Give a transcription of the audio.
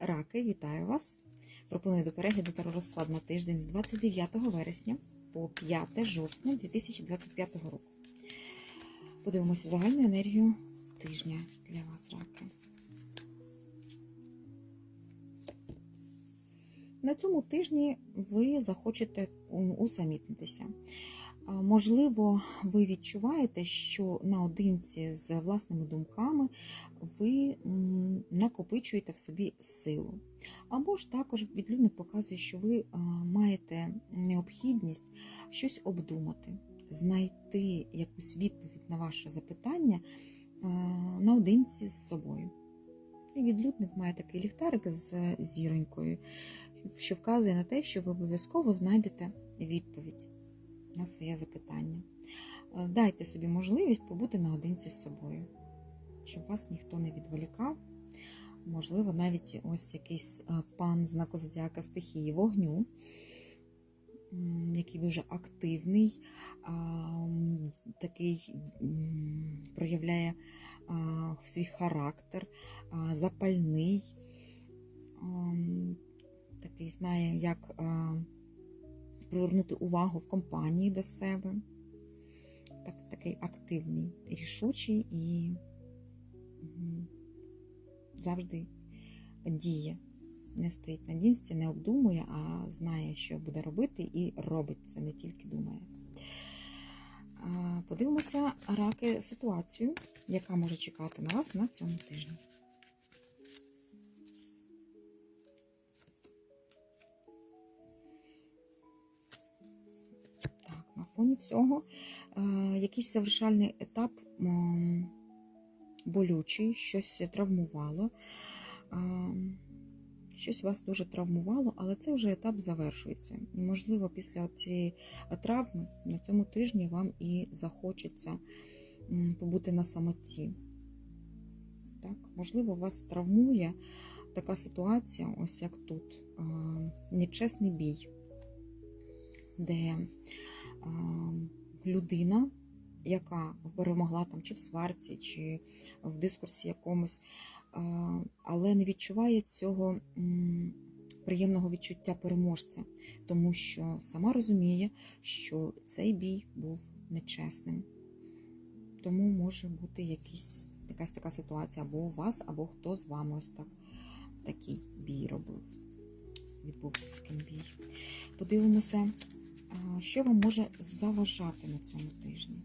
Раки, вітаю вас! Пропоную до перегляду таро розклад на тиждень з 29 вересня по 5 жовтня 2025 року. Подивимося загальну енергію тижня для вас, раки. На цьому тижні ви захочете усамітнитися. Можливо, ви відчуваєте, що наодинці з власними думками ви накопичуєте в собі силу. Або ж також відлюдник показує, що ви маєте необхідність щось обдумати, знайти якусь відповідь на ваше запитання наодинці з собою. І відлюдник має такий ліхтарик з зіронькою, що вказує на те, що ви обов'язково знайдете відповідь на своє запитання. Е, Дайте собі можливість побути наодинці з собою, щоб вас ніхто не відволікав. Можливо, навіть ось якийсь е, пан знаку зодіака стихії вогню, який дуже активний, такий проявляє свій характер, запальний, такий знає, як а, привернути увагу в компанії до себе. Так, такий активний, рішучий і завжди діє. Не стоїть на місці, не обдумує, а знає, що буде робити, і робить це, не тільки думає. Подивимося, раки, ситуацію, яка може чекати на вас на цьому тижні. Фоні всього е, якийсь завершальний етап болючий, щось травмувало. Е, Щось вас дуже травмувало, але це вже етап завершується. І, можливо, після цієї травми на цьому тижні вам і захочеться побути на самоті. Так? Можливо, вас травмує така ситуація, ось як тут, е, нечесний бій, де людина, яка перемогла там чи в сварці, чи в дискурсі якомусь, але не відчуває цього приємного відчуття переможця, тому що сама розуміє, що цей бій був нечесним. Тому може бути якийсь, якась така ситуація або у вас, або хто з вами ось так такий бій робив. Відбувся з ким бій. Подивимося, що вам може заважати на цьому тижні.